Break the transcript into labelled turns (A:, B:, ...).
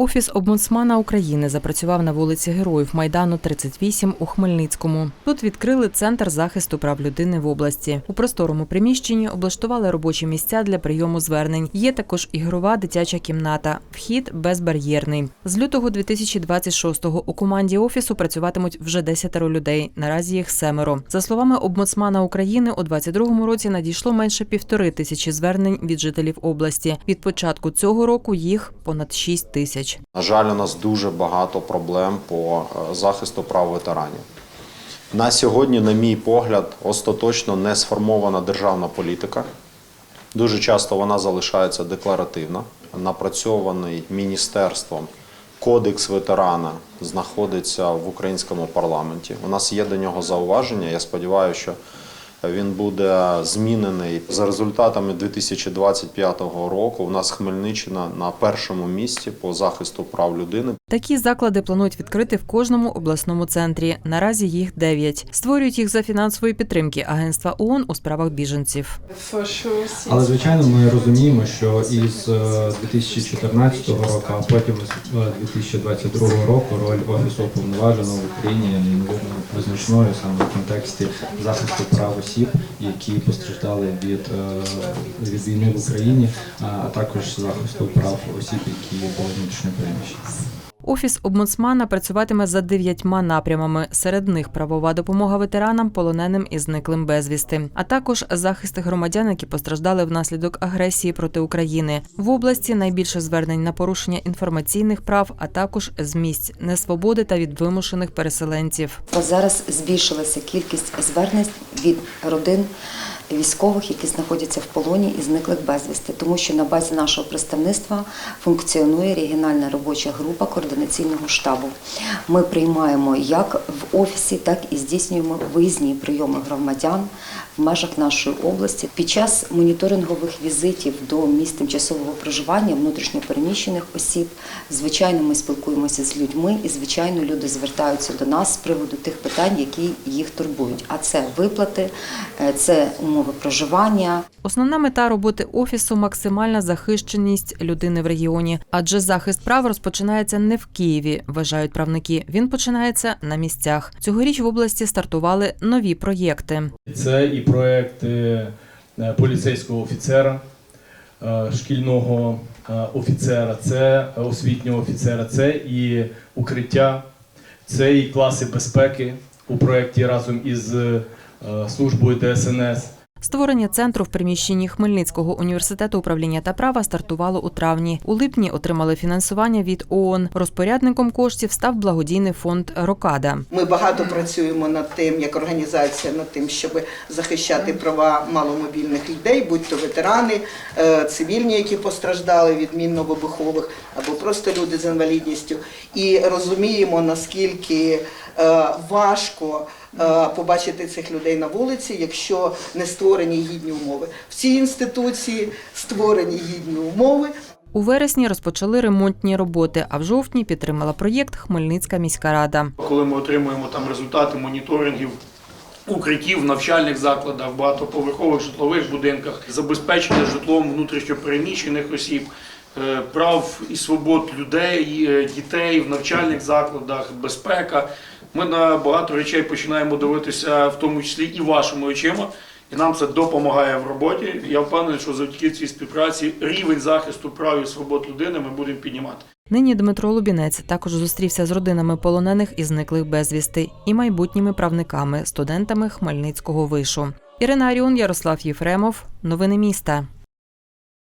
A: Офіс омбудсмана України запрацював на вулиці Героїв Майдану 38 у Хмельницькому. Тут відкрили центр захисту прав людини в області. У просторому приміщенні облаштували робочі місця для прийому звернень. Є також ігрова дитяча кімната. Вхід безбар'єрний. З лютого 2026-го у команді офісу працюватимуть вже десятеро людей. Наразі їх семеро. За словами омбудсмана України, у 2022 році надійшло менше півтори тисячі звернень від жителів області. Від початку цього року їх понад 6 тисяч.
B: На жаль, у нас дуже багато проблем по е, захисту прав ветеранів. На сьогодні, на мій погляд, остаточно не сформована державна політика. Дуже часто вона залишається декларативна. Напрацьований міністерством кодекс ветерана знаходиться в українському парламенті. У нас є до нього зауваження. Я сподіваюся, що він буде змінений за результатами 2025 року. У нас Хмельниччина на першому місці по захисту прав людини.
A: Такі заклади планують відкрити в кожному обласному центрі. Наразі їх дев'ять. Створюють їх за фінансової підтримки Агентства ООН у справах біженців.
C: Але звичайно, ми розуміємо, що із е, 2014 року, а потім з е, 2022 року роль офісу уповноваженого в Україні неймовірно визначною саме в контексті захисту прав осіб, які постраждали від, е, від війни в Україні, а також захисту прав осіб, які були внутрішньо переміщені.
A: Офіс омбудсмана працюватиме за дев'ятьма напрямами. Серед них правова допомога ветеранам, полоненим і зниклим безвісти, а також захист громадян, які постраждали внаслідок агресії проти України. В області найбільше звернень на порушення інформаційних прав, а також з місць несвободи та від вимушених переселенців.
D: Зараз збільшилася кількість звернень від родин військових, які знаходяться в полоні і зниклих безвісти, тому що на базі нашого представництва функціонує регіональна робоча група координаційного штабу. Ми приймаємо як в офісі, так і здійснюємо виїзні прийоми громадян в межах нашої області. Під час моніторингових візитів до місць тимчасового проживання внутрішньопереміщених осіб, звичайно, ми спілкуємося з людьми, і звичайно, люди звертаються до нас з приводу тих питань, які їх турбують. А це виплати, е, це умови проживання,
A: Основна мета роботи офісу максимальна захищеність людини в регіоні, адже захист прав розпочинається не в Києві, вважають правники. Він починається на місцях. Цьогоріч в області стартували нові проєкти.
E: Це і проекти е, поліцейського офіцера, е, шкільного е, офіцера, це освітнього офіцера, це і укриття, це і класи безпеки у проєкті разом із службою ДСНС.
A: Створення центру в приміщенні Хмельницького університету управління та права стартувало у травні. У липні отримали фінансування від ООН. Розпорядником коштів став благодійний фонд Рокада.
F: Ми багато працюємо над тим, як організація, над тим, щоб захищати права маломобільних людей, будь-то ветерани, е, цивільні, які постраждали від мінно-вибухових, або просто люди з інвалідністю. І розуміємо, наскільки важко е, побачити цих людей на вулиці, якщо не створені гідні умови. В цій інституції створені гідні умови.
A: У вересні розпочали ремонтні роботи, а в жовтні підтримала проєкт Хмельницька міська рада.
G: коли ми отримуємо там результати моніторингів укриттів в навчальних закладах, багатоповерхових житлових будинках, забезпечення житлом внутрішньопереміщених осіб, е, прав і свобод людей, е, дітей в навчальних закладах, безпека. Ми на багато речей починаємо дивитися, в тому числі і вашими очима. І нам це допомагає в роботі. Я впевнений, що завдяки цій співпраці рівень захисту прав і свобод людини ми будемо піднімати.
A: Нині Дмитро Лубінець також зустрівся з родинами полонених і зниклих безвісти і майбутніми правниками, студентами Хмельницького вишу. Ірина Аріон, Ярослав Єфремов. Новини міста.